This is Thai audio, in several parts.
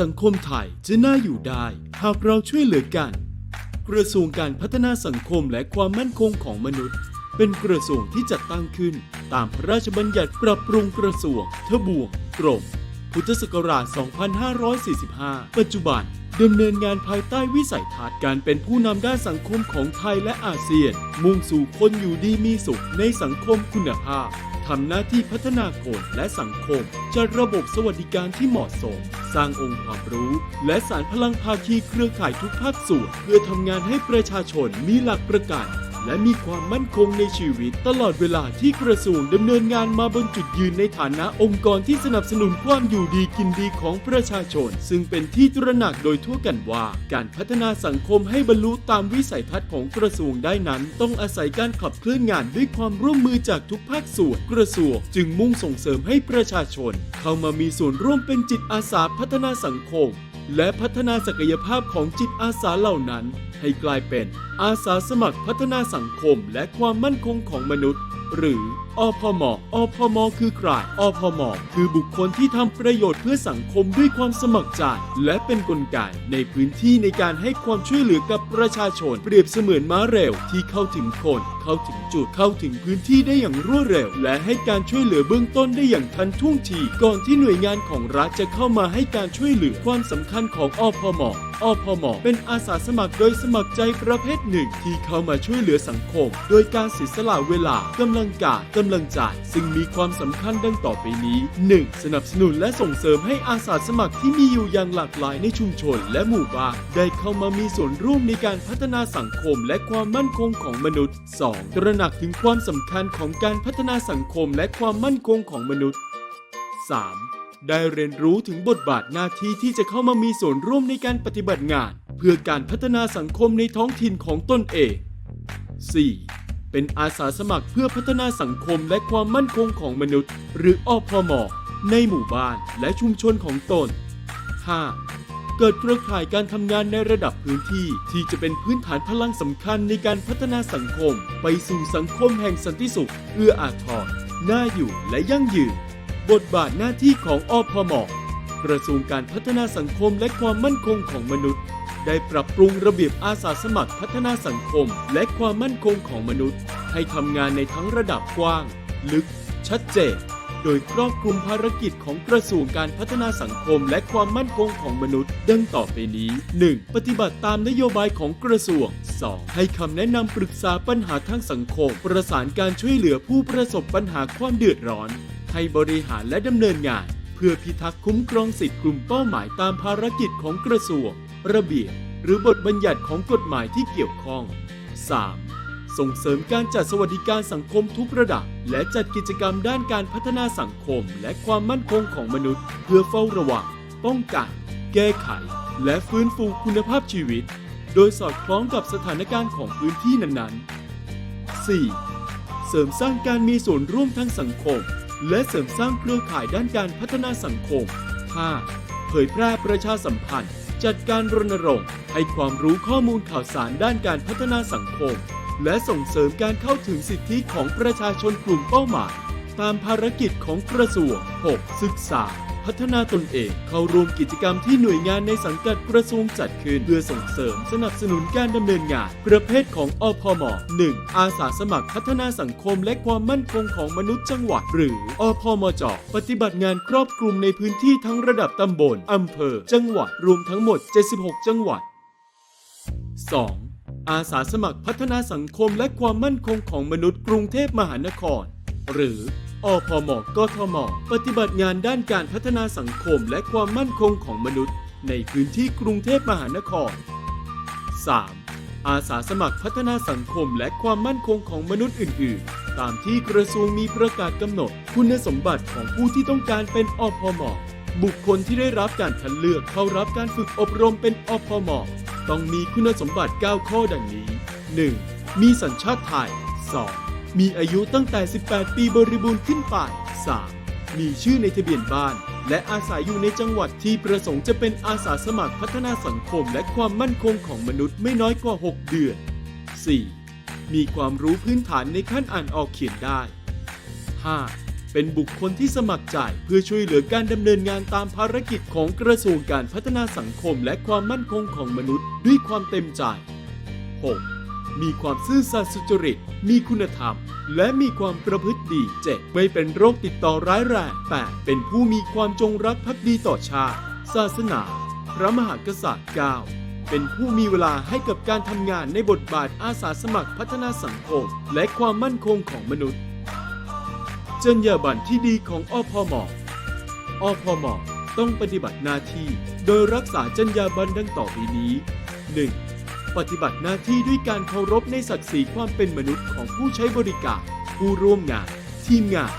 สังคมไทยจะน่าอยู่ได้ หากเราช่วยเหลือกัน กระทรวงการพัฒนาสังคมและความมั่นคงของมนุษย์ เป็นกระทรวงที่จัดตั้งขึ้น ตามพระราชบัญญัติปรับปรุงกระทรวงทบวงกรมพุทธศักราช 2545 ปัจจุบันดำเนินงานภายใต้วิสัยทัศน์การเป็นผู้นำด้านสังคมของไทยและอาเซียน มุ่งสู่คนอยู่ดีมีสุขในสังคมคุณภาพทำหน้าที่พัฒนาคนและสังคมจัดระบบสวัสดิการที่เหมาะสม สร้างองค์ความรู้ และสารพลังภาคีเครือข่ายทุกภาคส่วนเพื่อทำงานให้ประชาชนมีหลักประกัน และมีความมั่นคงในชีวิต ตลอดเวลาที่กระทรวงดำเนินงานมาบนจุดยืนในฐานะองค์กรที่สนับสนุนความอยู่ดีกินดีของประชาชน ซึ่งเป็นที่ตระหนักโดยทั่วกันว่า การพัฒนาสังคมให้บรรลุตามวิสัยทัศน์ของกระทรวงได้นั้น ต้องอาศัยการขับเคลื่อนงานด้วยความร่วมมือจากทุกภาคส่วนกระทรวงจึงมุ่งส่งเสริมให้ประชาชน เข้ามามีส่วนร่วมเป็นจิตอาสาพัฒนาสังคม และพัฒนาศักยภาพของจิตอาสาเหล่านั้น ให้กลายเป็นอาสาสมัครพัฒนาสังคมและความมั่นคงของมนุษย์ หรือ อพมอพมคือใครอพมคือบุคคลที่ทำประโยชน์เพื่อสังคมด้วยความสมัครใจ และเป็นกลไกในพื้นที่ในการให้ความช่วยเหลือกับประชาชน เปรียบเสมือนม้าเร็วที่เข้าถึงคน เข้าถึงจุดเข้าถึงพื้นที่ได้อย่างรวดเร็ว และให้การช่วยเหลือเบื้องต้นได้อย่างทันท่วงทีก่อนที่หน่วยงานของรัฐจะเข้ามาให้การช่วยเหลือความสำคัญของอพมอพมเป็นอาสาสมัครโดยสมัครใจประเภทหนึ่ง ที่เข้ามาช่วยเหลือสังคม โดยการเสียสละเวลากำลังกายกำลังใจซึ่งมีความสำคัญดังต่อไปนี้ 1. สนับสนุนและส่งเสริมให้อาสาสมัครที่มีอยู่อย่างหลากหลายในชุมชนและหมู่บ้านได้เข้ามามีส่วนร่วมในการพัฒนาสังคมและความมั่นคงของมนุษย์ 2. ตระหนักถึงความสำคัญของการพัฒนาสังคมและความมั่นคงของมนุษย์ 3. ได้เรียนรู้ถึงบทบาทหน้าที่ที่จะเข้ามามีส่วนร่วมในการปฏิบัติงาน เพื่อการพัฒนาสังคมในท้องถิ่นของตนเอง 4. เป็นอาสาสมัครเพื่อพัฒนาสังคมและความมั่นคงของมนุษย์ หรืออพมในหมู่บ้านและชุมชนของตน 5. เกิดเครือข่ายการทำงานในระดับพื้นที่ ที่จะเป็นพื้นฐานพลังสำคัญในการพัฒนาสังคม ไปสู่สังคมแห่งสันติสุข เอื้ออาทรน่าอยู่และยั่งยืน บทบาทหน้าที่ของอพมกระทรวงการพัฒนาสังคมและความมั่นคงของมนุษย์ ได้ปรับปรุงระเบียบอาสาสมัครพัฒนาสังคม และความมั่นคงของมนุษย์ ให้ทำงานในทั้งระดับกว้าง ลึก ชัดเจน โดยครอบคลุมภารกิจของกระทรวงการพัฒนาสังคมและความมั่นคงของมนุษย์ ดังต่อไปนี้ 1. ปฏิบัติตามนโยบายของกระทรวง 2. ให้คำแนะนำปรึกษาปัญหาทางสังคม ประสานการช่วยเหลือผู้ประสบปัญหาความเดือดร้อน ให้บริหารและดำเนินงาน เพื่อพิทักษ์คุ้มครองสิทธิกลุ่มเป้าหมายตามภารกิจของกระทรวง ระเบียบหรือบทบัญญัติของกฎหมายที่เกี่ยวข้อง 3. ส่งเสริมการจัดสวัสดิการสังคมทุกระดับ และจัดกิจกรรมด้านการพัฒนาสังคมและความมั่นคงของมนุษย์ เพื่อเฝ้าระวัง ป้องกัน แก้ไข และฟื้นฟูคุณภาพชีวิต โดยสอดคล้องกับสถานการณ์ของพื้นที่นั้นๆ 4. เสริมสร้างการมีส่วนร่วมทางสังคม และเสริมสร้างเครือข่ายด้านการพัฒนาสังคม 5. เผยแพร่ประชาสัมพันธ์ จัดการรณรงค์ให้ความรู้ข้อมูลข่าวสารด้านการพัฒนาสังคม และส่งเสริมการเข้าถึงสิทธิของประชาชนกลุ่มเป้าหมาย ตามภารกิจของกระทรวง 6. ศึกษา พัฒนาตนเอง เข้าร่วมกิจกรรมที่หน่วยงานในสังกัดกระทรวงจัดขึ้น เพื่อส่งเสริมสนับสนุนการดำเนินงาน ประเภทของอพม 1. อาสาสมัครพัฒนาสังคมและความมั่นคงของมนุษย์จังหวัด หรืออพมจ ปฏิบัติงานครอบคลุมในพื้นที่ทั้งระดับตำบลอำเภอ จังหวัดรวมทั้งหมด 76 จังหวัด 2. อาสาสมัครพัฒนาสังคมและความมั่นคงของมนุษย์กรุงเทพมหานคร หรือ อพมกทม ปฏิบัติงานด้านการพัฒนาสังคมและความมั่นคงของมนุษย์ ในพื้นที่กรุงเทพมหานคร 3. อาสาสมัครพัฒนาสังคมและความมั่นคงของมนุษย์อื่น ๆ ตามที่กระทรวงมีประกาศกำหนด คุณสมบัติของผู้ที่ต้องการเป็นอพม บุคคลที่ได้รับการคัดเลือกเข้ารับการฝึกอบรมเป็นอพม ต้องมีคุณสมบัติ 9 ข้อดังนี้ 1. มีสัญชาติไทย 2. มีอายุตั้งแต่ 18 ปีบริบูรณ์ขึ้นไป 3. มีชื่อในทะเบียนบ้าน และอาศัยอยู่ในจังหวัดที่ประสงค์จะเป็นอาสาสมัครพัฒนาสังคมและความมั่นคงของมนุษย์ไม่น้อยกว่า 6 เดือน 4. มีความรู้พื้นฐานในขั้นอ่านออกเขียนได้ 5. เป็นบุคคลที่สมัครใจเพื่อช่วยเหลือการดำเนินงานตามภารกิจของกระทรวงการพัฒนาสังคมและความมั่นคงของมนุษย์ ด้วยความเต็มใจ 6. มีความซื่อสัตย์สุจริต มีคุณธรรม และมีความประพฤติดี 7. ไม่เป็นโรคติดต่อร้ายแรง 8. เป็นผู้มีความจงรักภักดีต่อชาติ ศาสนา พระมหากษัตริย์ 9. เป็นผู้มีเวลาให้กับการทำงานในบทบาทอาสาสมัครพัฒนาสังคม และความมั่นคงของมนุษย์ จรรยาบรรณที่ดีของอพมอพมต้องปฏิบัติหน้าที่ โดยรักษาจรรยาบรรณดังต่อไปนี้ 1. ปฏิบัติหน้าที่ด้วยการเคารพในศักดิ์ศรีความเป็นมนุษย์ของผู้ใช้บริการ ผู้ร่วมงาน ทีมงาน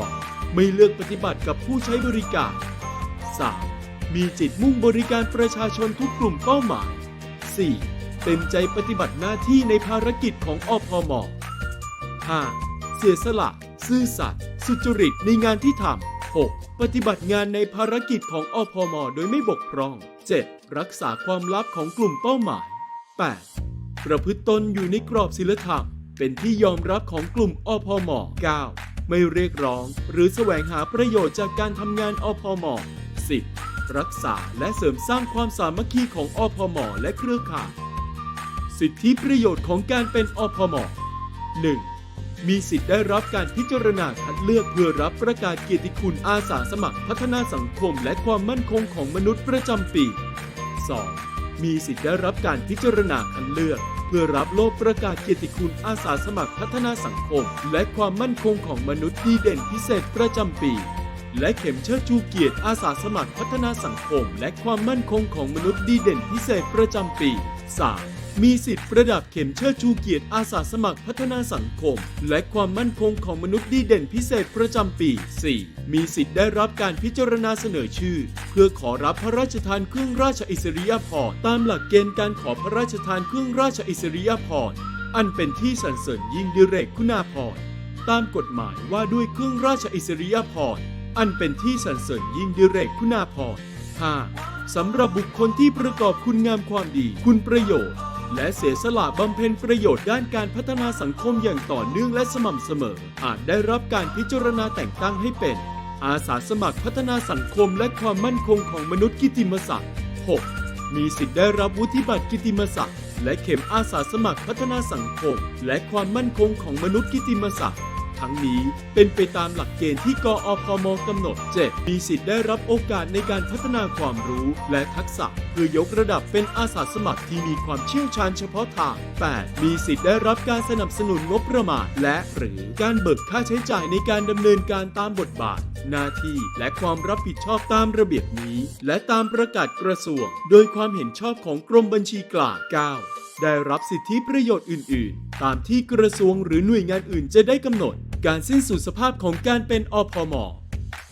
2. ไม่เลือกปฏิบัติกับผู้ใช้บริการ 3. มีจิตมุ่งบริการประชาชนทุกกลุ่มเป้าหมาย 4. เต็มใจปฏิบัติหน้าที่ในภารกิจของอพม 5. เสียสละ ซื่อสัตย์ สุจริตในงานที่ทำ 6. ปฏิบัติงานในภารกิจของอพมโดยไม่บกพร่อง 7. รักษาความลับของกลุ่มเป้าหมาย 8. ประพฤติตนอยู่ในกรอบศีลธรรม เป็นที่ยอมรับของกลุ่มอพอม 9. ไม่เรียกร้อง หรือแสวงหาประโยชน์จากการทำงานอพอม 10. รักษาและเสริมสร้างความสามัคคีของอพมและเครือข่ายสิทธิประโยชน์ของการเป็นอพอม 1. มีสิทธิ์ได้รับการพิจารณาคัดเลือกเพื่อรับประกาศเกียรติคุณอาสาสมัครพัฒนาสังคมและความมั่นคงของมนุษย์ประจำปี 2. มีสิทธิ์ได้รับการพิจารณาคัดเลือก เพื่อรับโลกประกาศเกียรติคุณอาสาสมัครพัฒนาสังคม และความมั่นคงของมนุษย์ดีเด่นพิเศษประจำปี และเข็มเชิดชูเกียรติอาสาสมัครพัฒนาสังคม และความมั่นคงของมนุษย์ดีเด่นพิเศษประจำปี 3. มีสิทธิ์ประดับเข็มเชิดชูเกียรติอาสาสมัครพัฒนาสังคม และความมั่นคงของมนุษย์ดีเด่นพิเศษประจำปี 4. มีสิทธิ์ได้รับการพิจารณาเสนอชื่อ เพื่อขอรับพระราชทานเครื่องราชอิสริยาภรณ์ตามหลักเกณฑ์การขอพระราชทานเครื่องราชอิสริยาภรณ์อันเป็นที่สรรเสริญยิ่งดิเรกคุณาภรณ์ตามกฎหมายว่าด้วยเครื่องราชอิสริยาภรณ์อันเป็นที่สรรเสริญยิ่งดิเรกคุณาภรณ์ 5. สำหรับบุคคลที่ประกอบคุณงามความดี คุณประโยชน์ และเสียสละบำเพ็ญประโยชน์ด้านการพัฒนาสังคมอย่างต่อเนื่องและสม่ำเสมอ อาจได้รับการพิจารณาแต่งตั้งให้เป็น อาสาสมัครพัฒนาสังคมและความมั่นคงของมนุษย์กิติมศักดิ์ 6. มีสิทธิ์ได้รับวุฒิบัตรกิติมศักดิ์และเข็มอาสาสมัครพัฒนาสังคม และความมั่นคงของมนุษย์กิติมศักดิ์ ทั้งนี้ เป็นไปตามหลักเกณฑ์ที่กอพมกำหนด 7. มีสิทธิ์ได้รับโอกาสในการพัฒนาความรู้และทักษะ เพื่อยกระดับเป็นอาสาสมัครที่มีความเชี่ยวชาญเฉพาะทาง 8. มีสิทธิ์ได้รับการสนับสนุนงบประมาณและหรือการเบิกค่าใช้จ่ายในการดำเนินการตามบทบาท หน้าที่และความรับผิดชอบตามระเบียบนี้ และตามประกาศกระทรวง โดยความเห็นชอบของกรมบัญชีกลาง 9. ได้รับสิทธิประโยชน์อื่น ๆ ตามที่กระทรวงหรือหน่วยงานอื่นจะได้กำหนด การสิ้นสุดสภาพของการเป็นอพม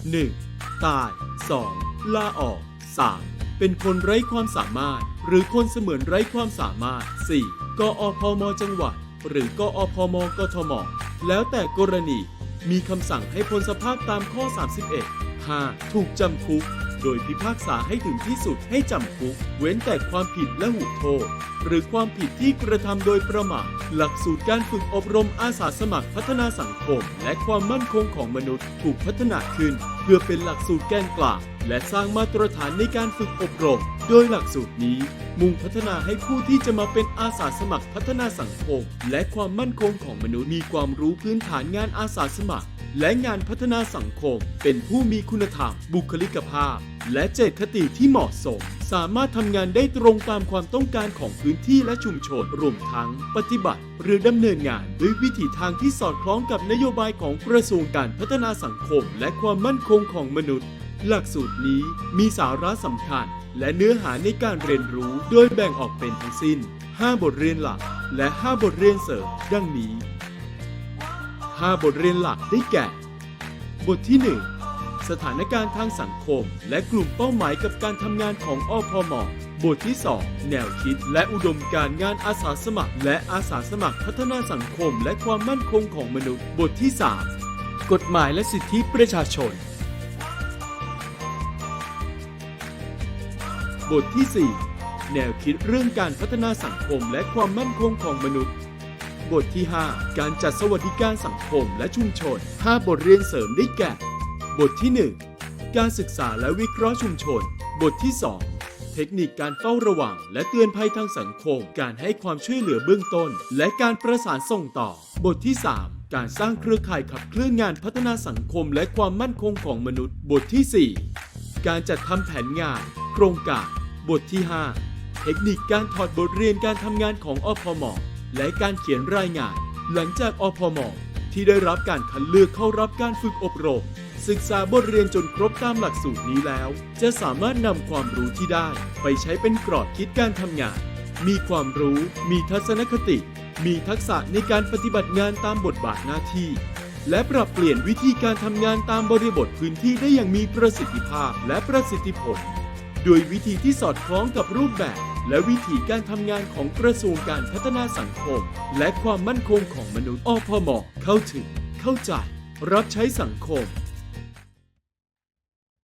1. ตาย 2. ลาออก 3. เป็นคนไร้ความสามารถ หรือคนเสมือนไร้ความสามารถ 4. กอพม จังหวัด หรือกอพมกทม แล้วแต่กรณี มีคำสั่งให้พ้นสภาพตามข้อ 31 5. ถูกจำคุก โดยพิพากษาให้ถึงที่สุดให้จำคุก เว้นแต่ความผิดและหูโทษ หรือความผิดที่กระทำโดยประมาทหลักสูตรการฝึกอบรมอาสาสมัครพัฒนาสังคม และความมั่นคงของมนุษย์ถูกพัฒนาขึ้น เพื่อเป็นหลักสูตรแกนกลางและสร้างมาตรฐานในการฝึกอบรม โดยหลักสูตรนี้ มุ่งพัฒนาให้ผู้ที่จะมาเป็นอาสาสมัครพัฒนาสังคม และความมั่นคงของมนุษย์มีความรู้พื้นฐานงานอาสาสมัคร และงานพัฒนาสังคม เป็นผู้มีคุณธรรม บุคลิกภาพ และเจตคติที่เหมาะสม สามารถทำงานได้ตรงตามความต้องการของพื้นที่และชุมชน รวมทั้งปฏิบัติ หรือดำเนินงานด้วยวิถีทางที่สอดคล้องกับนโยบายของกระทรวงการพัฒนาสังคม และความมั่นคงของมนุษย์ หลักสูตรนี้มีสาระสำคัญ และเนื้อหาในการเรียนรู้โดยแบ่งออกเป็นทั้งสิ้น 5 บทเรียนหลัก และ 5 บทเรียนเสริมดังนี้ 5 บทเรียนหลักได้แก่ บทที่ 1 สถานการณ์ทางสังคม และกลุ่มเป้าหมายกับการทำงานของอพมบทที่ 2 แนวคิดและอุดมการงานอาสาสมัคร และอาสาสมัครพัฒนาสังคม และความมั่นคงของมนุษย์ บทที่ 3 กฎหมายและสิทธิประชาชน บทที่ 4 แนวคิดเรื่องการพัฒนาสังคมและความมั่นคงของมนุษย์บบทที่ 5 การจัดสวัสดิการสังคมและชุมชน 5 บทเรียนเสริมได้แก่ บทที่ 1 การศึกษาและวิเคราะห์ชุมชน บทที่ 2 เทคนิคการเฝ้าระวัง และเตือนภัยทางสังคม การให้ความช่วยเหลือเบื้องต้น และการประสานส่งต่อ บทที่ 3การสร้างเครือข่ายขับเคลื่อนงานพัฒนาสังคมและความมั่นคงของมนุษย์ บทที่ 4 การจัดทำแผนงาน โครงการ บทที่ 5 เทคนิคการถอดบทเรียนการทำงานของอพม และการเขียนรายงาน หลังจากอพม ที่ได้รับการคัดเลือกเข้ารับการฝึกอบรม ศึกษาบทเรียนจนครบตามหลักสูตรนี้แล้ว จะสามารถนำความรู้ที่ได้ ไปใช้เป็นกรอบคิดการทำงาน มีความรู้ มีทัศนคติ มีทักษะในการปฏิบัติงานตามบทบาทหน้าที่ และปรับเปลี่ยนวิธีการทำงานตามบริบทพื้นที่ได้อย่างมีประสิทธิภาพและประสิทธิผล โดยวิธีที่สอดคล้องกับรูปแบบ และวิธีการทำงานของกระทรวงการพัฒนาสังคม และความมั่นคงของมนุษย์อพมเข้าถึง เข้าใจ รับใช้สังคม